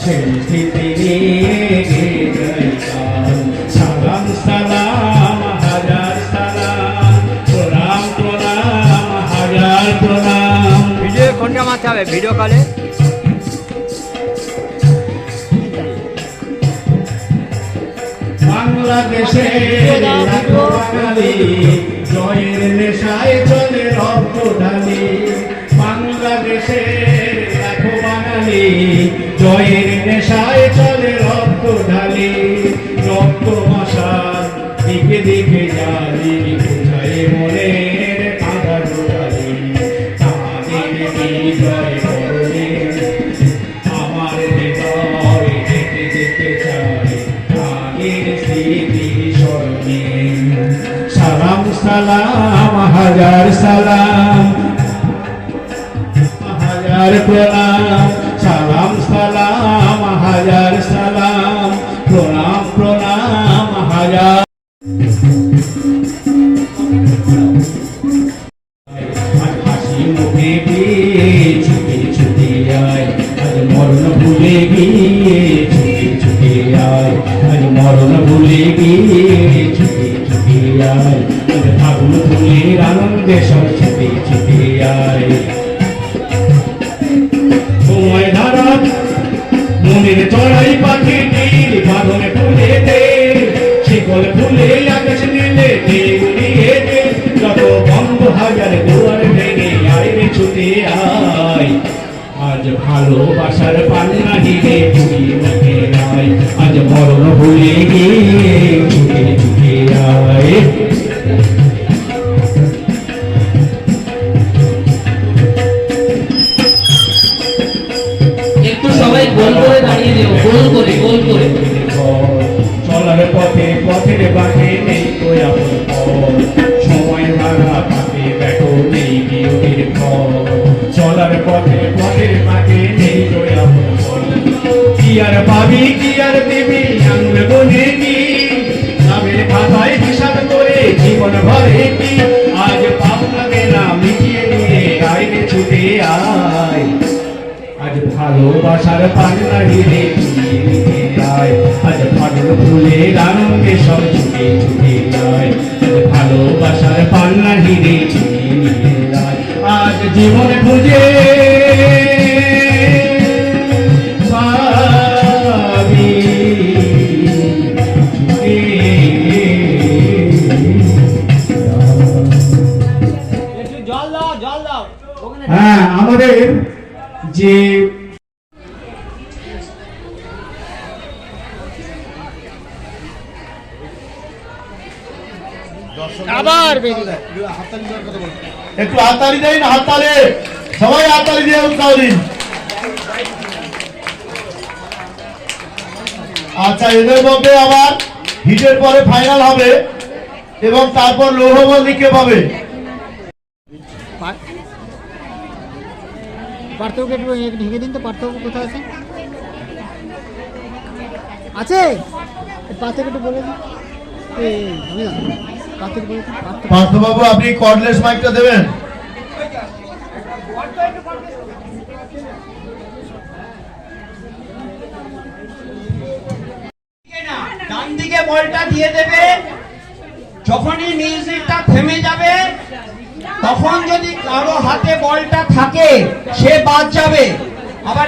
ছেড়ে সালাম সালাম হাজার সালাম প্রণাম প্রণাম হাজার প্রণাম ভিডিও কোনটা মারতে হবে ভিডিও কলে বাংলাদেশে জয়ের নেশায় চলে রক্ত ঢালি বাংলাদেশে মশাল দিকে দিকে জালি বুঝায় মনের কাঁদা ঢোকালি তাদের বিজয় করলে আমার হৃদয় যেতে যেতে চাই আগের স্মৃতি স্মরণে। সালাম সালাম, হাজার সালাম। হাজার প্রণাম। সালাম সালাম মরণ ভুলে গিয়ে ছুটে ছুটে আয়। ফাগুন ফুলের আনন্দে সব ছুটে ছুটে আয়। সময় ধারা মনের চড়াই পাখি পাখিটির বাঁধনে ফুলে দে শিকল ফুলে আকাশ নীলে দে উড়িয়ে দে যত বন্ধ হাজার দুয়ার ভেঙে আয় ছুটে আয়। আজ ভালোবাসার পান্না তুই মুখে আয় আজ মরণ ভুলে গিয়ে ছুটে ছুটে আয় আর জীবন ভালোবাসার হিরে আজ ফাটল আনন্দে সব ছুটে ছুটে যায়। ভালোবাসার হিরে আজ জীবন খুঁজে আমাদের যে আবার একটু দেন সবাই হাততালি দিয়ে উৎসাহ দিন। আচ্ছা এদের মধ্যে আবার হিটের পরে ফাইনাল হবে এবং তারপর লৌহবল লিখে পাবে পার্থক্য একটু ঢেকে দিন তো পার্থক্য কোথায় আছে? আছে? পার্থক্য একটু বলে দিন। পার্থবাবু আপনি কর্ডলেস মাইকটা দেবেন? ডান দিকে বলটা দিয়ে দেবে। যখনই মিউজিকটা থেমে যাবে তখন যদি কারও হাতে বলটা থাকে সে বাদ যাবে। আবার